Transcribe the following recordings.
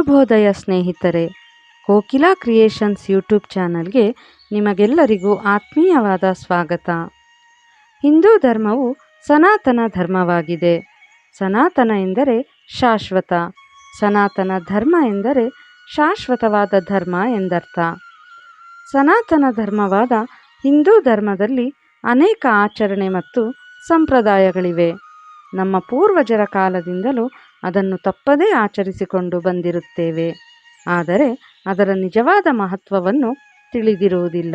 ಶುಭೋದಯ ಸ್ನೇಹಿತರೆ, Kokila creations YouTube ಚಾನಲ್ಗೆ ನಿಮಗೆಲ್ಲರಿಗೂ ಆತ್ಮೀಯವಾದ ಸ್ವಾಗತ. ಹಿಂದೂ ಧರ್ಮವು ಸನಾತನ ಧರ್ಮವಾಗಿದೆ. ಸನಾತನ ಎಂದರೆ ಶಾಶ್ವತ, ಸನಾತನ ಧರ್ಮ ಎಂದರೆ ಶಾಶ್ವತವಾದ ಧರ್ಮ ಎಂದರ್ಥ. ಸನಾತನ ಧರ್ಮವಾದ ಹಿಂದೂ ಧರ್ಮದಲ್ಲಿ ಅನೇಕ ಆಚರಣೆ ಮತ್ತು ಸಂಪ್ರದಾಯಗಳಿವೆ. ನಮ್ಮ ಪೂರ್ವಜರ ಕಾಲದಿಂದಲೂ ಅದನ್ನು ತಪ್ಪದೇ ಆಚರಿಸಿಕೊಂಡು ಬಂದಿರುತ್ತೇವೆ. ಆದರೆ ಅದರ ನಿಜವಾದ ಮಹತ್ವವನ್ನು ತಿಳಿದಿರುವುದಿಲ್ಲ.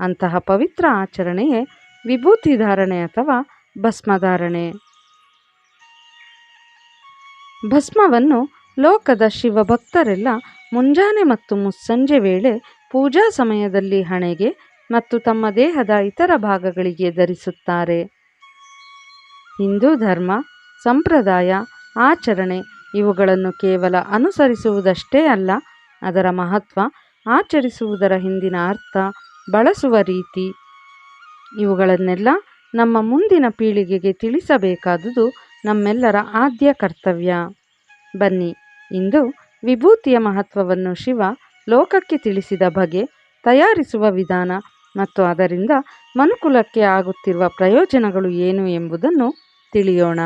ಅಂತಹ ಪವಿತ್ರ ಆಚರಣೆಯೇ ವಿಭೂತಿ ಧಾರಣೆ ಅಥವಾ ಭಸ್ಮಧಾರಣೆ ಭಸ್ಮವನ್ನು ಲೋಕದ ಶಿವಭಕ್ತರೆಲ್ಲ ಮುಂಜಾನೆ ಮತ್ತು ಮುಸ್ಸಂಜೆ ವೇಳೆ ಪೂಜಾ ಸಮಯದಲ್ಲಿ ಹಣೆಗೆ ಮತ್ತು ತಮ್ಮ ದೇಹದ ಇತರ ಭಾಗಗಳಿಗೆ ಧರಿಸುತ್ತಾರೆ. ಹಿಂದೂ ಧರ್ಮ, ಸಂಪ್ರದಾಯ ಆಚರಣೆ. ಇವುಗಳನ್ನು ಕೇವಲ ಅನುಸರಿಸುವುದಷ್ಟೇ ಅಲ್ಲ, ಅದರ ಮಹತ್ವ ಆಚರಿಸುವುದರ ಹಿಂದಿನ ಅರ್ಥ, ಬಳಸುವ ರೀತಿ. ಇವುಗಳನ್ನೆಲ್ಲ ನಮ್ಮ ಮುಂದಿನ ಪೀಳಿಗೆಗೆ ತಿಳಿಸಬೇಕಾದುದು ನಮ್ಮೆಲ್ಲರ ಆದ್ಯ ಕರ್ತವ್ಯ. ಬನ್ನಿ, ಇಂದು ವಿಭೂತಿಯ ಮಹತ್ವವನ್ನು ಶಿವ ಲೋಕಕ್ಕೆ ತಿಳಿಸಿದ ಬಗೆ ತಯಾರಿಸುವ ವಿಧಾನ ಮತ್ತು ಅದರಿಂದ ಮನುಕುಲಕ್ಕೆ ಆಗುತ್ತಿರುವ ಪ್ರಯೋಜನಗಳು ಏನು ಎಂಬುದನ್ನು ತಿಳಿಯೋಣ.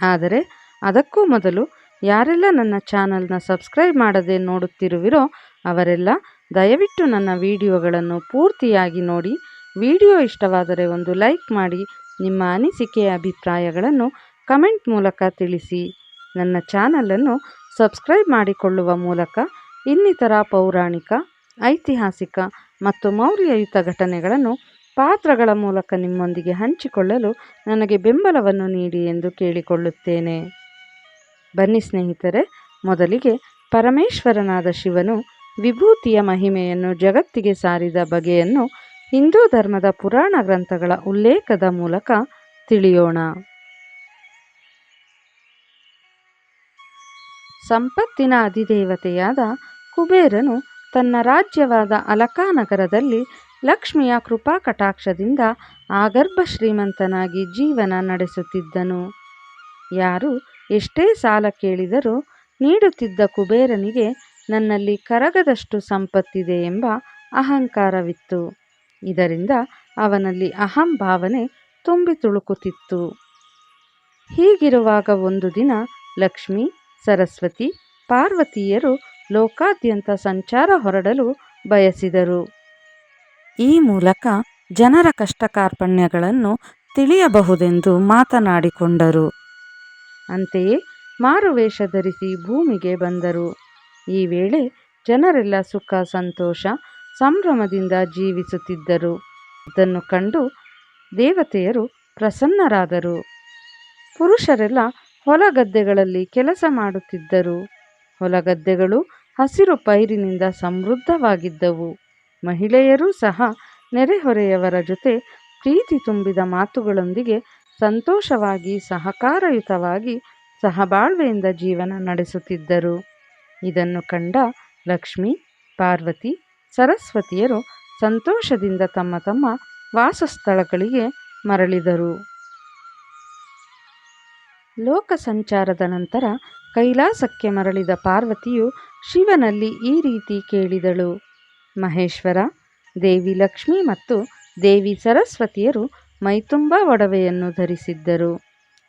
ಆದರೆ ಅದಕ್ಕೂ ಮೊದಲು ಯಾರೆಲ್ಲ ನನ್ನ ಚಾನಲ್ನ ಸಬ್ಸ್ಕ್ರೈಬ್ ಮಾಡದೆ ನೋಡುತ್ತಿರುವಿರೋ ಅವರೆಲ್ಲ ದಯವಿಟ್ಟು ನನ್ನ ವಿಡಿಯೋಗಳನ್ನು ಪೂರ್ತಿಯಾಗಿ ನೋಡಿ. ವಿಡಿಯೋ ಇಷ್ಟವಾದರೆ ಒಂದು ಲೈಕ್ ಮಾಡಿ. ನಿಮ್ಮ ಅನಿಸಿಕೆಯ ಅಭಿಪ್ರಾಯಗಳನ್ನು ಕಮೆಂಟ್ ಮೂಲಕ ತಿಳಿಸಿ. ನನ್ನ ಚಾನಲನ್ನು ಸಬ್ಸ್ಕ್ರೈಬ್ ಮಾಡಿಕೊಳ್ಳುವ ಮೂಲಕ ಇನ್ನಿತರ ಪೌರಾಣಿಕ, ಐತಿಹಾಸಿಕ ಮತ್ತು ಮೌಲ್ಯಯುತ ಘಟನೆಗಳನ್ನು ಪಾತ್ರಗಳ ಮೂಲಕ ನಿಮ್ಮೊಂದಿಗೆ ಹಂಚಿಕೊಳ್ಳಲು ನನಗೆ ಬೆಂಬಲವನ್ನು ನೀಡಿ ಎಂದು ಕೇಳಿಕೊಳ್ಳುತ್ತೇನೆ. ಬನ್ನಿ ಸ್ನೇಹಿತರೆ, ಮೊದಲಿಗೆ ಪರಮೇಶ್ವರನಾದ ಶಿವನು ವಿಭೂತಿಯ ಮಹಿಮೆಯನ್ನು ಜಗತ್ತಿಗೆ ಸಾರಿದ ಬಗೆಯನ್ನು ಹಿಂದೂ ಧರ್ಮದ ಪುರಾಣ ಗ್ರಂಥಗಳ ಉಲ್ಲೇಖದ ಮೂಲಕ ತಿಳಿಯೋಣ. ಸಂಪತ್ತಿನ ಅಧಿದೇವತೆಯಾದ ಕುಬೇರನು ತನ್ನ ರಾಜ್ಯವಾದ ಅಲಕಾನಗರದಲ್ಲಿ ಲಕ್ಷ್ಮಿಯ ಕೃಪಾ ಕಟಾಕ್ಷದಿಂದ ಆಗರ್ಭ ಶ್ರೀಮಂತನಾಗಿ ಜೀವನ ನಡೆಸುತ್ತಿದ್ದನು. ಯಾರು ಎಷ್ಟೇ ಸಾಲ ಕೇಳಿದರೂ ನೀಡುತ್ತಿದ್ದ ಕುಬೇರನಿಗೆ ನನ್ನಲ್ಲಿ ಕರಗದಷ್ಟು ಸಂಪತ್ತಿದೆ ಎಂಬ ಅಹಂಕಾರವಿತ್ತು. ಇದರಿಂದ ಅವನಲ್ಲಿ ಅಹಂಭಾವನೆ ತುಂಬಿ ತುಳುಕುತ್ತಿತ್ತು. ಹೀಗಿರುವಾಗ ಒಂದು ದಿನ ಲಕ್ಷ್ಮಿ, ಸರಸ್ವತಿ, ಪಾರ್ವತಿಯರು ಲೋಕಾದ್ಯಂತ ಸಂಚಾರ ಹೊರಡಲು ಬಯಸಿದರು. ಈ ಮೂಲಕ ಜನರ ಕಷ್ಟ ಕಾರ್ಪಣ್ಯಗಳನ್ನು ತಿಳಿಯಬಹುದೆಂದು ಮಾತನಾಡಿಕೊಂಡರು. ಅಂತೆಯೇ ಮಾರುವೇಷ ಧರಿಸಿ ಭೂಮಿಗೆ ಬಂದರು. ಈ ವೇಳೆ ಜನರೆಲ್ಲ ಸುಖ, ಸಂತೋಷ, ಸಂಭ್ರಮದಿಂದ ಜೀವಿಸುತ್ತಿದ್ದರು. ಅದನ್ನು ಕಂಡು ದೇವತೆಯರು ಪ್ರಸನ್ನರಾದರು. ಪುರುಷರೆಲ್ಲ ಹೊಲಗದ್ದೆಗಳಲ್ಲಿ ಕೆಲಸ ಮಾಡುತ್ತಿದ್ದರು. ಹೊಲಗದ್ದೆಗಳು ಹಸಿರು ಪೈರಿನಿಂದ ಸಮೃದ್ಧವಾಗಿದ್ದವು. ಮಹಿಳೆಯರೂ ಸಹ ನೆರೆಹೊರೆಯವರ ಜೊತೆ ಪ್ರೀತಿ ತುಂಬಿದ ಮಾತುಗಳೊಂದಿಗೆ ಸಂತೋಷವಾಗಿ ಸಹಕಾರಯುತವಾಗಿ ಸಹಬಾಳ್ವೆಯಿಂದ ಜೀವನ ನಡೆಸುತ್ತಿದ್ದರು. ಇದನ್ನು ಕಂಡ ಲಕ್ಷ್ಮಿ, ಪಾರ್ವತಿ, ಸರಸ್ವತಿಯರು ಸಂತೋಷದಿಂದ ತಮ್ಮ ತಮ್ಮ ವಾಸಸ್ಥಳಗಳಿಗೆ ಮರಳಿದರು. ಲೋಕ ಸಂಚಾರದ ನಂತರ ಕೈಲಾಸಕ್ಕೆ ಮರಳಿದ ಪಾರ್ವತಿಯು ಶಿವನಲ್ಲಿ ಈ ರೀತಿ ಕೇಳಿದಳು. ಮಹೇಶ್ವರ, ದೇವಿ ಲಕ್ಷ್ಮಿ ಮತ್ತು ದೇವಿ ಸರಸ್ವತಿಯರು ಮೈತುಂಬ ಒಡವೆಯನ್ನು ಧರಿಸಿದ್ದರು.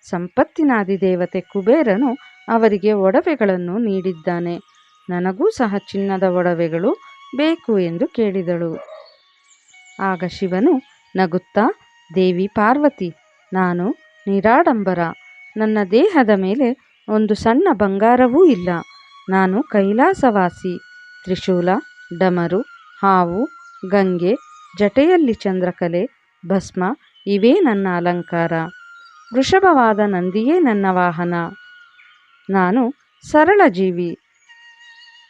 ಸಂಪತ್ತಿನಾದಿ ದೇವತೆ ಕುಬೇರನು ಅವರಿಗೆ ಒಡವೆಗಳನ್ನು ನೀಡಿದ್ದಾನೆ. ನನಗೂ ಸಹ ಚಿನ್ನದ ಒಡವೆಗಳು ಬೇಕು ಎಂದು ಕೇಳಿದಳು. ಆಗ ಶಿವನು ನಗುತ್ತಾ, ದೇವಿ ಪಾರ್ವತಿ, ನಾನು ನಿರಾಡಂಬರ. ನನ್ನ ದೇಹದ ಮೇಲೆ ಒಂದು ಸಣ್ಣ ಬಂಗಾರವೂ ಇಲ್ಲ. ನಾನು ಕೈಲಾಸವಾಸಿ. ತ್ರಿಶೂಲ ಡಮರು, ಹಾವು, ಗಂಗೆ, ಜಟೆಯಲ್ಲಿ ಚಂದ್ರಕಲೆ, ಭಸ್ಮ, ಇವೇ ನನ್ನ ಅಲಂಕಾರ. ವೃಷಭವಾದ ನಂದಿಯೇ ನನ್ನ ವಾಹನ. ನಾನು ಸರಳ ಜೀವಿ.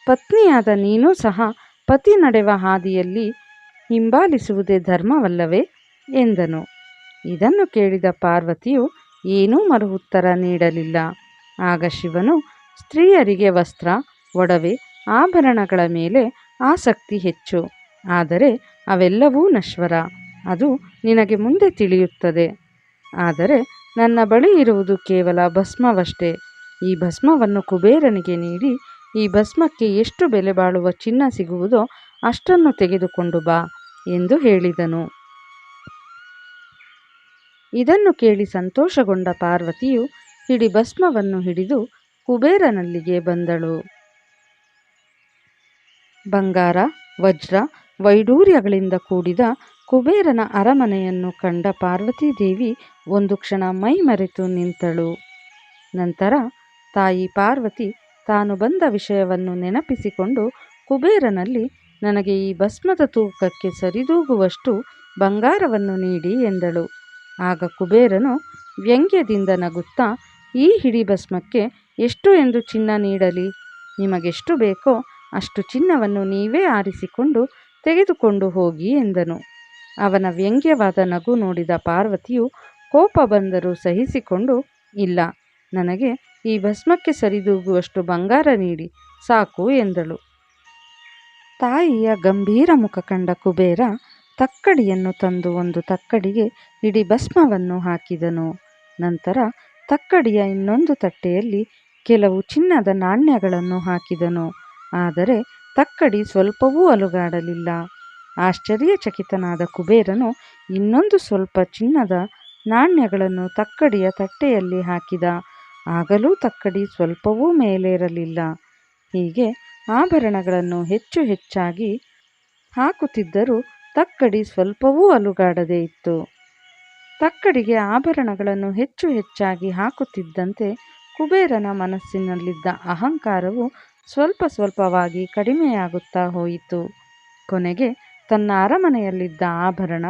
ಪತ್ನಿಯಾದ ನೀನೂ ಸಹ ಪತಿ ನಡೆವ ಹಾದಿಯಲ್ಲಿ ಹಿಂಬಾಲಿಸುವುದೇ ಧರ್ಮವಲ್ಲವೇ? ಎಂದನು. ಇದನ್ನು ಕೇಳಿದ ಪಾರ್ವತಿಯು ಏನೂ ಮರು ಉತ್ತರ ನೀಡಲಿಲ್ಲ. ಆಗ ಶಿವನು ಸ್ತ್ರೀಯರಿಗೆ ವಸ್ತ್ರ, ಒಡವೆ, ಆಭರಣಗಳ ಮೇಲೆ ಆಸಕ್ತಿ ಹೆಚ್ಚು. ಆದರೆ ಅವೆಲ್ಲವೂ ನಶ್ವರ. ಅದು ನಿನಗೆ ಮುಂದೆ ತಿಳಿಯುತ್ತದೆ. ಆದರೆ ನನ್ನ ಬಳಿ ಇರುವುದು ಕೇವಲ ಭಸ್ಮವಷ್ಟೇ. ಈ ಭಸ್ಮವನ್ನು ಕುಬೇರನಿಗೆ ನೀಡಿ, ಈ ಭಸ್ಮಕ್ಕೆ ಎಷ್ಟು ಬೆಲೆ ಬಾಳುವ ಚಿನ್ನ ಸಿಗುವುದೋ ಅಷ್ಟನ್ನು ತೆಗೆದುಕೊಂಡು ಬಾ ಎಂದು ಹೇಳಿದನು. ಇದನ್ನು ಕೇಳಿ ಸಂತೋಷಗೊಂಡ ಪಾರ್ವತಿಯು ಹಿಡಿ ಭಸ್ಮವನ್ನು ಹಿಡಿದು ಕುಬೇರನಲ್ಲಿಗೆ ಬಂದಳು. ಬಂಗಾರ, ವಜ್ರ, ವೈಡೂರ್ಯಗಳಿಂದ ಕೂಡಿದ ಕುಬೇರನ ಅರಮನೆಯನ್ನು ಕಂಡ ಪಾರ್ವತೀದೇವಿ ಒಂದು ಕ್ಷಣ ಮೈಮರೆತು ನಿಂತಳು. ನಂತರ ತಾಯಿ ಪಾರ್ವತಿ ತಾನು ಬಂದ ವಿಷಯವನ್ನು ನೆನಪಿಸಿಕೊಂಡು ಕುಬೇರನಲ್ಲಿ, ನನಗೆ ಈ ಭಸ್ಮದ ತೂಕಕ್ಕೆ ಸರಿದೂಗುವಷ್ಟು ಬಂಗಾರವನ್ನು ನೀಡಿ ಎಂದಳು. ಆಗ ಕುಬೇರನು ವ್ಯಂಗ್ಯದಿಂದ ನಗುತ್ತಾ, ಈ ಹಿಡಿ ಭಸ್ಮಕ್ಕೆ ಎಷ್ಟು ಎಂದು ಚಿನ್ನ ನೀಡಲಿ? ನಿಮಗೆಷ್ಟು ಬೇಕೋ ಅಷ್ಟು ಚಿನ್ನವನ್ನು ನೀವೇ ಆರಿಸಿಕೊಂಡು ತೆಗೆದುಕೊಂಡು ಹೋಗಿ ಎಂದನು. ಅವನ ವ್ಯಂಗ್ಯವಾದ ನಗು ನೋಡಿದ ಪಾರ್ವತಿಯು ಕೋಪ ಬಂದರೂ ಸಹಿಸಿಕೊಂಡು, ಇಲ್ಲ, ನನಗೆ ಈ ಭಸ್ಮಕ್ಕೆ ಸರಿದೂಗುವಷ್ಟು ಬಂಗಾರ ನೀಡಿ, ಸಾಕು, ಎಂದಳು. ತಾಯಿಯ ಗಂಭೀರ ಮುಖ ಕಂಡ ಕುಬೇರ ತಕ್ಕಡಿಯನ್ನು ತಂದು ಒಂದು ತಕ್ಕಡಿಗೆ ಇಡೀ ಭಸ್ಮವನ್ನು ಹಾಕಿದನು. ನಂತರ ತಕ್ಕಡಿಯ ಇನ್ನೊಂದು ತಟ್ಟೆಯಲ್ಲಿ ಕೆಲವು ಚಿನ್ನದ ನಾಣ್ಯಗಳನ್ನು ಹಾಕಿದನು. ಆದರೆ ತಕ್ಕಡಿ ಸ್ವಲ್ಪವೂ ಅಲುಗಾಡಲಿಲ್ಲ. ಆಶ್ಚರ್ಯಚಕಿತನಾದ ಕುಬೇರನು ಇನ್ನೊಂದು ಸ್ವಲ್ಪ ಚಿನ್ನದ ನಾಣ್ಯಗಳನ್ನು ತಕ್ಕಡಿಯ ತಟ್ಟೆಯಲ್ಲಿ ಹಾಕಿದ. ಆಗಲೂ ತಕ್ಕಡಿ ಸ್ವಲ್ಪವೂ ಮೇಲೇರಲಿಲ್ಲ. ಹೀಗೆ ಆಭರಣಗಳನ್ನು ಹೆಚ್ಚು ಹೆಚ್ಚಾಗಿ ಹಾಕುತ್ತಿದ್ದರೂ ತಕ್ಕಡಿ ಸ್ವಲ್ಪವೂ ಅಲುಗಾಡದೇ ಇತ್ತು. ತಕ್ಕಡಿಗೆ ಆಭರಣಗಳನ್ನು ಹೆಚ್ಚು ಹೆಚ್ಚಾಗಿ ಹಾಕುತ್ತಿದ್ದಂತೆ ಕುಬೇರನ ಮನಸ್ಸಿನಲ್ಲಿದ್ದ ಅಹಂಕಾರವು ಸ್ವಲ್ಪ ಸ್ವಲ್ಪವಾಗಿ ಕಡಿಮೆಯಾಗುತ್ತಾ ಹೋಯಿತು. ಕೊನೆಗೆ ತನ್ನ ಅರಮನೆಯಲ್ಲಿದ್ದ ಆಭರಣ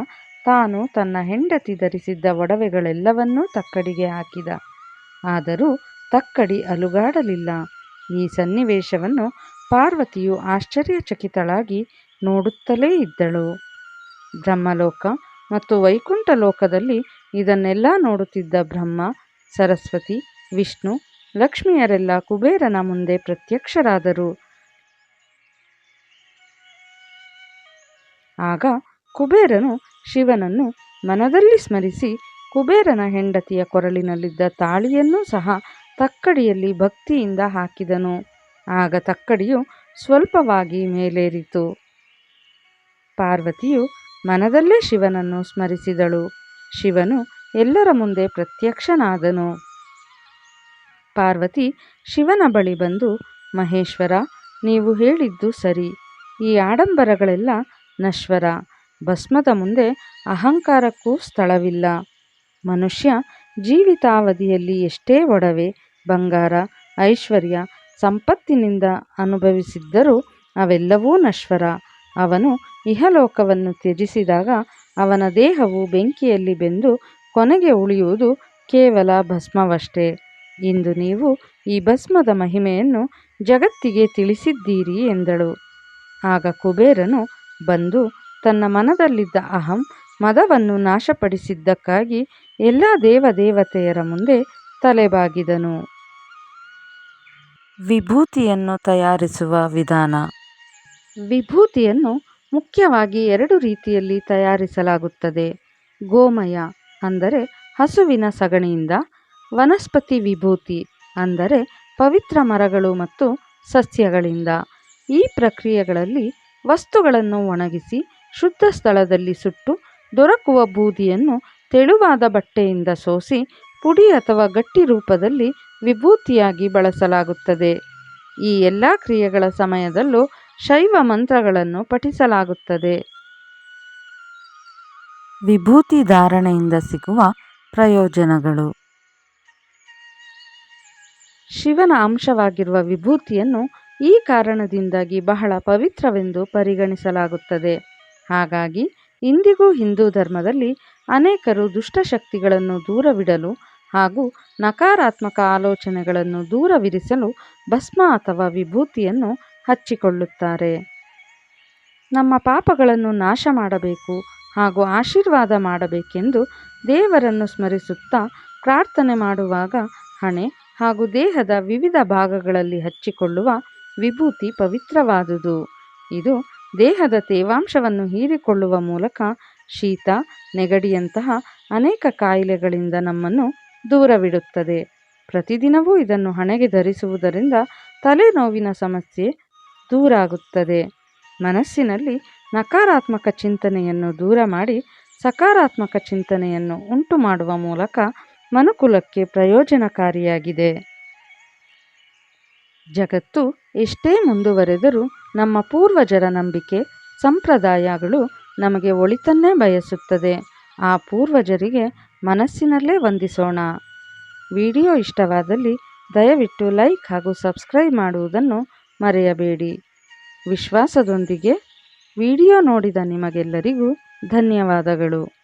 ತಾನು ತನ್ನ ಹೆಂಡತಿ ಧರಿಸಿದ್ದ ಒಡವೆಗಳೆಲ್ಲವನ್ನೂ ತಕ್ಕಡಿಗೆ ಹಾಕಿದ. ಆದರೂ ತಕ್ಕಡಿ ಅಲುಗಾಡಲಿಲ್ಲ. ಈ ಸನ್ನಿವೇಶವನ್ನು ಪಾರ್ವತಿಯು ಆಶ್ಚರ್ಯಚಕಿತಳಾಗಿ ನೋಡುತ್ತಲೇ ಇದ್ದಳು. ಬ್ರಹ್ಮಲೋಕ ಮತ್ತು ವೈಕುಂಠ ಲೋಕದಲ್ಲಿ ಇದನ್ನೆಲ್ಲ ನೋಡುತ್ತಿದ್ದ ಬ್ರಹ್ಮ, ಸರಸ್ವತಿ, ವಿಷ್ಣು ಲಕ್ಷ್ಮಿಯರೆಲ್ಲ ಕುಬೇರನ ಮುಂದೆ ಪ್ರತ್ಯಕ್ಷರಾದರು. ಆಗ ಕುಬೇರನು ಶಿವನನ್ನು ಮನದಲ್ಲಿ ಸ್ಮರಿಸಿ ಕುಬೇರನ ಹೆಂಡತಿಯ ಕೊರಳಿನಲ್ಲಿದ್ದ ತಾಳಿಯನ್ನೂ ಸಹ ತಕ್ಕಡಿಯಲ್ಲಿ ಭಕ್ತಿಯಿಂದ ಹಾಕಿದನು. ಆಗ ತಕ್ಕಡಿಯು ಸ್ವಲ್ಪವಾಗಿ ಮೇಲೇರಿತು. ಪಾರ್ವತಿಯು ಮನದಲ್ಲೇ ಶಿವನನ್ನು ಸ್ಮರಿಸಿದಳು. ಶಿವನು ಎಲ್ಲರ ಮುಂದೆ ಪ್ರತ್ಯಕ್ಷನಾದನು. ಪಾರ್ವತಿ ಶಿವನ ಬಳಿ ಬಂದು, ಮಹೇಶ್ವರ, ನೀವು ಹೇಳಿದ್ದು ಸರಿ. ಈ ಆಡಂಬರಗಳೆಲ್ಲ ನಶ್ವರ. ಭಸ್ಮದ ಮುಂದೆ ಅಹಂಕಾರಕ್ಕೂ ಸ್ಥಳವಿಲ್ಲ. ಮನುಷ್ಯ ಜೀವಿತಾವಧಿಯಲ್ಲಿ ಎಷ್ಟೇ ಒಡವೆ, ಬಂಗಾರ, ಐಶ್ವರ್ಯ, ಸಂಪತ್ತಿನಿಂದ ಅನುಭವಿಸಿದ್ದರೂ ಅವೆಲ್ಲವೂ ನಶ್ವರ. ಅವನು ಇಹಲೋಕವನ್ನು ತ್ಯಜಿಸಿದಾಗ ಅವನ ದೇಹವು ಬೆಂಕಿಯಲ್ಲಿ ಬೆಂದು ಕೊನೆಗೆ ಉಳಿಯುವುದು ಕೇವಲ ಭಸ್ಮವಷ್ಟೇ. ಇಂದು ನೀವು ಈ ಭಸ್ಮದ ಮಹಿಮೆಯನ್ನು ಜಗತ್ತಿಗೆ ತಿಳಿಸಿದ್ದೀರಿ ಎಂದಳು. ಆಗ ಕುಬೇರನು ಬಂದು ತನ್ನ ಮನದಲ್ಲಿದ್ದ ಅಹಂ ಮದವನ್ನು ನಾಶಪಡಿಸಿದ್ದಕ್ಕಾಗಿ ಎಲ್ಲ ದೇವದೇವತೆಯರ ಮುಂದೆ ತಲೆಬಾಗಿದನು. ವಿಭೂತಿಯನ್ನು ತಯಾರಿಸುವ ವಿಧಾನ. ವಿಭೂತಿಯನ್ನು ಮುಖ್ಯವಾಗಿ ಎರಡು ರೀತಿಯಲ್ಲಿ ತಯಾರಿಸಲಾಗುತ್ತದೆ. ಗೋಮಯ ಅಂದರೆ ಹಸುವಿನ ಸಗಣಿಯಿಂದ ವನಸ್ಪತಿ ವಿಭೂತಿ ಅಂದರೆ ಪವಿತ್ರ ಮರಗಳು ಮತ್ತು ಸಸ್ಯಗಳಿಂದ. ಈ ಪ್ರಕ್ರಿಯೆಗಳಲ್ಲಿ ವಸ್ತುಗಳನ್ನು ಒಣಗಿಸಿ ಶುದ್ಧ ಸ್ಥಳದಲ್ಲಿ ಸುಟ್ಟು ದೊರಕುವ ಬೂದಿಯನ್ನು ತೆಳುವಾದ ಬಟ್ಟೆಯಿಂದ ಸೋಸಿ ಪುಡಿ ಅಥವಾ ಗಟ್ಟಿ ರೂಪದಲ್ಲಿ ವಿಭೂತಿಯಾಗಿ ಬಳಸಲಾಗುತ್ತದೆ. ಈ ಎಲ್ಲ ಕ್ರಿಯೆಗಳ ಸಮಯದಲ್ಲೂ ಶೈವ ಮಂತ್ರಗಳನ್ನು ಪಠಿಸಲಾಗುತ್ತದೆ. ವಿಭೂತಿ ಧಾರಣೆಯಿಂದ ಸಿಗುವ ಪ್ರಯೋಜನಗಳು. ಶಿವನ ಅಂಶವಾಗಿರುವ ವಿಭೂತಿಯನ್ನು ಈ ಕಾರಣದಿಂದಾಗಿ ಬಹಳ ಪವಿತ್ರವೆಂದು ಪರಿಗಣಿಸಲಾಗುತ್ತದೆ. ಹಾಗಾಗಿ ಇಂದಿಗೂ ಹಿಂದೂ ಧರ್ಮದಲ್ಲಿ ಅನೇಕರು ದುಷ್ಟಶಕ್ತಿಗಳನ್ನು ದೂರವಿಡಲು ಹಾಗೂ ನಕಾರಾತ್ಮಕ ಆಲೋಚನೆಗಳನ್ನು ದೂರವಿರಿಸಲು ಭಸ್ಮ ಅಥವಾ ವಿಭೂತಿಯನ್ನು ಹಚ್ಚಿಕೊಳ್ಳುತ್ತಾರೆ. ನಮ್ಮ ಪಾಪಗಳನ್ನು ನಾಶ ಮಾಡಬೇಕು ಹಾಗೂ ಆಶೀರ್ವಾದ ಮಾಡಬೇಕೆಂದು ದೇವರನ್ನು ಸ್ಮರಿಸುತ್ತಾ ಪ್ರಾರ್ಥನೆ ಮಾಡುವಾಗ ಹಣೆ ಹಾಗೂ ದೇಹದ ವಿವಿಧ ಭಾಗಗಳಲ್ಲಿ ಹಚ್ಚಿಕೊಳ್ಳುವ ವಿಭೂತಿ ಪವಿತ್ರವಾದುದು. ಇದು ದೇಹದ ತೇವಾಂಶವನ್ನು ಹೀರಿಕೊಳ್ಳುವ ಮೂಲಕ ಶೀತ, ನೆಗಡಿಯಂತಹ ಅನೇಕ ಕಾಯಿಲೆಗಳಿಂದ ನಮ್ಮನ್ನು ದೂರವಿಡುತ್ತದೆ. ಪ್ರತಿದಿನವೂ ಇದನ್ನು ಹಣೆಗೆ ಧರಿಸುವುದರಿಂದ ತಲೆನೋವಿನ ಸಮಸ್ಯೆ ದೂರಾಗುತ್ತದೆ. ಮನಸ್ಸಿನಲ್ಲಿ ನಕಾರಾತ್ಮಕ ಚಿಂತನೆಯನ್ನು ದೂರ ಮಾಡಿ ಸಕಾರಾತ್ಮಕ ಚಿಂತನೆಯನ್ನು ಉಂಟು ಮಾಡುವ ಮೂಲಕ ಮನುಕುಲಕ್ಕೆ ಪ್ರಯೋಜನಕಾರಿಯಾಗಿದೆ. ಜಗತ್ತು ಎಷ್ಟೇ ಮುಂದುವರೆದರೂ ನಮ್ಮ ಪೂರ್ವಜರ ನಂಬಿಕೆ, ಸಂಪ್ರದಾಯಗಳು ನಮಗೆ ಒಳಿತನ್ನೇ ಬಯಸುತ್ತದೆ. ಆ ಪೂರ್ವಜರಿಗೆ ಮನಸ್ಸಿನಲ್ಲೇ ವಂದಿಸೋಣ. ವಿಡಿಯೋ ಇಷ್ಟವಾದಲ್ಲಿ ದಯವಿಟ್ಟು ಲೈಕ್ ಹಾಗೂ ಸಬ್ಸ್ಕ್ರೈಬ್ ಮಾಡುವುದನ್ನು ಮರೆಯಬೇಡಿ. ವಿಶ್ವಾಸದೊಂದಿಗೆ ವಿಡಿಯೋ ನೋಡಿದ ನಿಮಗೆಲ್ಲರಿಗೂ ಧನ್ಯವಾದಗಳು.